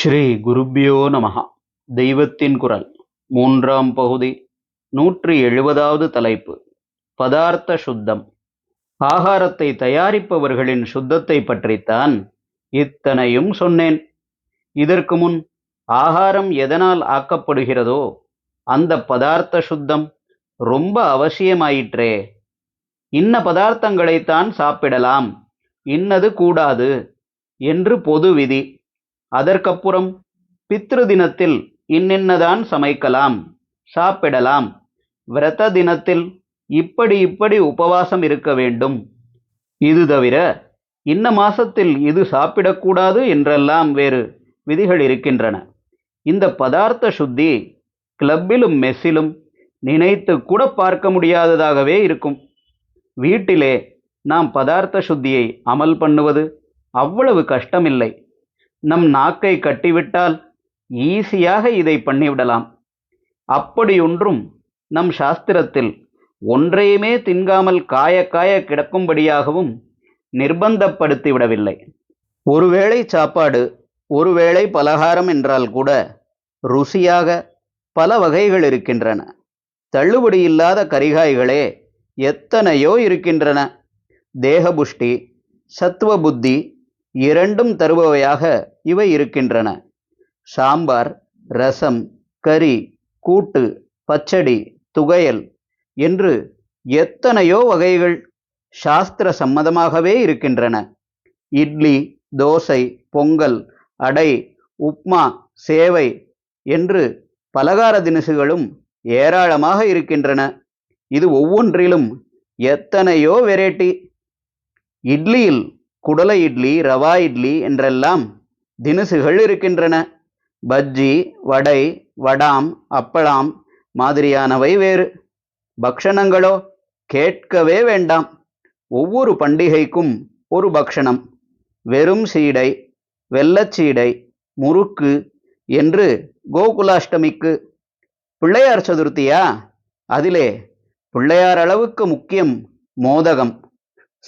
ஸ்ரீ குருப்யோ நமஹா. தெய்வத்தின் குரல். மூன்றாம் பகுதி. நூற்றி எழுபதாவது தலைப்பு. பதார்த்த சுத்தம். ஆகாரத்தை தயாரிப்பவர்களின் சுத்தத்தை பற்றித்தான் இத்தனையும் சொன்னேன். இதற்கு முன் ஆகாரம் எதனால் ஆக்கப்படுகிறதோ அந்த பதார்த்த சுத்தம் ரொம்ப அவசியமாயிற்றே. இன்ன பதார்த்தங்களைத்தான் சாப்பிடலாம். இன்னது கூடாது என்று பொது விதி. அதற்கப்புறம் பித்ரு தினத்தில் இன்னின்னதான் சமைக்கலாம் சாப்பிடலாம். விரத தினத்தில் இப்படி இப்படி உபவாசம் இருக்க வேண்டும். இது தவிர இன்ன மாசத்தில் இது சாப்பிடக்கூடாது என்றெல்லாம் வேறு விதிகள் இருக்கின்றன. இந்த பதார்த்த சுத்தி கிளப்பிலும் மெஸ்ஸிலும் நினைத்து கூட பார்க்க முடியாததாகவே இருக்கும். வீட்டிலே நாம் பதார்த்த சுத்தியை அமல் பண்ணுவது அவ்வளவு கஷ்டமில்லை. நம் நாக்கை கட்டிவிட்டால் ஈஸியாக இதை பண்ணிவிடலாம். அப்படியொன்றும் நம் சாஸ்திரத்தில் ஒன்றையுமே தின்காமல் காய காய கிடக்கும்படியாகவும் நிர்பந்தப்படுத்திவிடவில்லை. ஒருவேளை சாப்பாடு ஒருவேளை பலகாரம் என்றால் கூட ருசியாக பல வகைகள் இருக்கின்றன. தள்ளுபடி இல்லாத கரிகாய்களே எத்தனையோ இருக்கின்றன. தேகபுஷ்டி சத்துவ புத்தி இரண்டும் தருபவையாக இவை இருக்கின்றன. சாம்பார் ரசம் கறி கூட்டு பச்சடி துகையல் என்று எத்தனையோ வகைகள் சாஸ்திர சம்மதமாகவே இருக்கின்றன. இட்லி தோசை பொங்கல் அடை உப்மா சேவை என்று பலகார தினசுகளும் ஏராளமாக இருக்கின்றன. இது ஒவ்வொன்றிலும் எத்தனையோ வெரைட்டி இட்லியில் குடலை இட்லி ரவா இட்லி என்றெல்லாம் தினுசுகள் இருக்கின்றன. பஜ்ஜி வடை வடாம் அப்பளாம் மாதிரியானவை வேறு. பக்ஷணங்களோ கேட்கவே வேண்டாம். ஒவ்வொரு பண்டிகைக்கும் ஒரு பக்ஷணம். வெறும் சீடை வெள்ளச்சீடை முறுக்கு என்று கோகுலாஷ்டமிக்கு. பிள்ளையார் சதுர்த்தியா? அதிலே பிள்ளையார் அளவுக்கு முக்கியம் மோதகம்.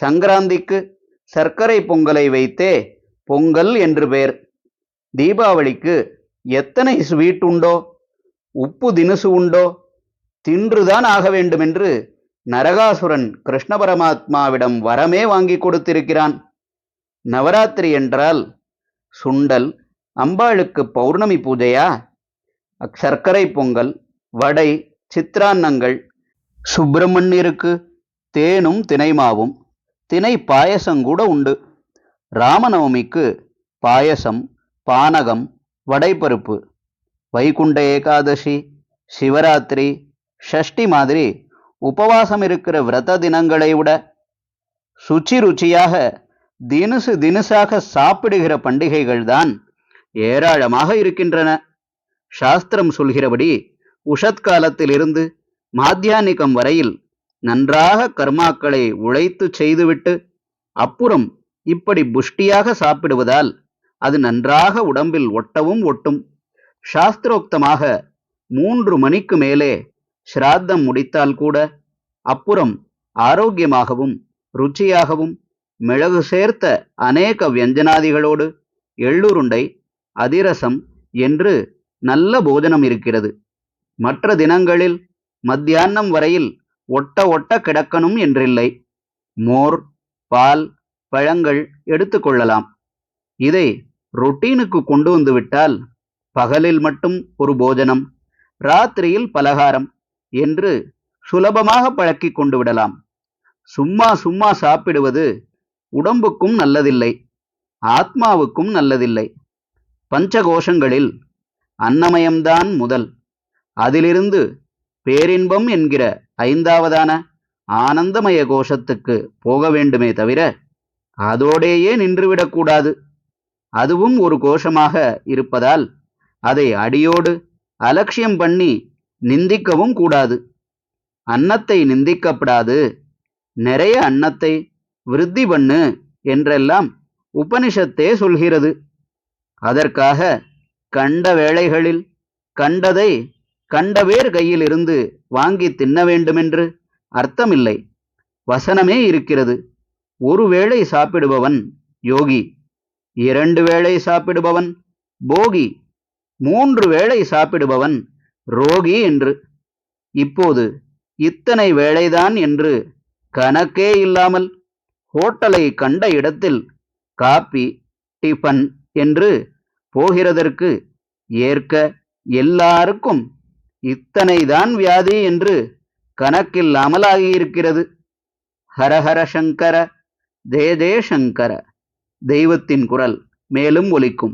சங்கராந்திக்கு சர்க்கரை பொங்கலை வைத்தே பொங்கல் என்று பெயர். தீபாவளிக்கு எத்தனை ஸ்வீட் உண்டோ? உப்பு தினுசு உண்டோ? தின்றுதான் ஆக வேண்டுமென்று நரகாசுரன் கிருஷ்ண பரமாத்மாவிடம் வரமே வாங்கி கொடுத்திருக்கிறான். நவராத்திரி என்றால் சுண்டல் அம்பாளுக்கு பௌர்ணமி பூஜையா? சர்க்கரை பொங்கல் வடை சித்ரான்னங்கள் சுப்பிரமணியருக்கு தேனும் தினைமாவும். தினை பாயசங்கூட உண்டு. ராமநவமிக்கு பாயசம் பானகம் வடைப்பருப்பு வைகுண்ட ஏகாதசி சிவராத்திரி ஷஷ்டி மாதிரி உபவாசம் இருக்கிற விரத தினங்களை விட சுச்சி ருச்சியாக தினுசு தினுசாக சாப்பிடுகிற பண்டிகைகள் தான் ஏராளமாக இருக்கின்றன. சாஸ்திரம் சொல்கிறபடி உஷத்காலத்திலிருந்து மாத்தியானிக்கம் வரையில் நன்றாக கர்மாக்களை உழைத்து செய்துவிட்டு அப்புறம் இப்படி புஷ்டியாக சாப்பிடுவதால் அது நன்றாக உடம்பில் ஒட்டவும் ஒட்டும். சாஸ்திரோக்தமாக மூன்று மணிக்கு மேலே ஸ்ராத்தம் முடித்தால் கூட அப்புறம் ஆரோக்கியமாகவும் ருச்சியாகவும் மிளகு சேர்த்த அநேக வியஞ்சனாதிகளோடு எள்ளுருண்டை அதிரசம் என்று நல்ல போஜனம் இருக்கிறது. மற்ற தினங்களில் மத்தியானம் வரையில் ஒட்ட ஒட்ட கிடக்கணும் என்றில்லை. மோர் பால் பழங்கள் எடுத்துக்கொள்ளலாம் இதை ரொட்டீனுக்கு கொண்டு வந்துவிட்டால் பகலில் மட்டும் ஒரு போஜனம் ராத்திரியில் பலகாரம் என்று சுலபமாக பழக்கிக் கொண்டு விடலாம். சும்மா சும்மா சாப்பிடுவது உடம்புக்கும் நல்லதில்லை ஆத்மாவுக்கும் நல்லதில்லை. பஞ்சகோஷங்களில் அன்னமயம்தான் முதல். அதிலிருந்து பேரின்பம் என்கிற ஐந்தாவதான ஆனந்தமய கோஷத்துக்கு போக வேண்டுமே தவிர அதோடேயே நின்றுவிடக்கூடாது அதுவும் ஒரு கோஷமாக இருப்பதால் அதை அடியோடு அலட்சியம் பண்ணி நிந்திக்கவும் கூடாது. அன்னத்தை நிந்திக்கப்படாது. நிறைய அன்னத்தை விருத்தி பண்ணு என்றெல்லாம் உபனிஷத்தே சொல்கிறது. அதற்காக கண்ட வேளைகளில் கண்டதை கண்டவேர் கையில் இருந்து வாங்கி தின்ன வேண்டுமென்று அர்த்தமில்லை. வசனமே இருக்கிறது. ஒரு வேளை சாப்பிடுபவன் யோகி இரண்டு வேளை சாப்பிடுபவன் போகி மூன்று வேளை சாப்பிடுபவன் ரோகி என்று. இப்போது இத்தனை வேளைதான் என்று கணக்கே இல்லாமல் ஹோட்டலை கண்ட இடத்தில் காப்பி டிஃபன் என்று போகிறதற்கு ஏற்க எல்லாருக்கும் இத்தனைதான் வியாதி என்று கணக்கில்லாமல் ஆகியிருக்கிறது ஹரஹர சங்கர தே தே சங்கர தெய்வத்தின் குரல் மேலும் ஒலிக்கும்.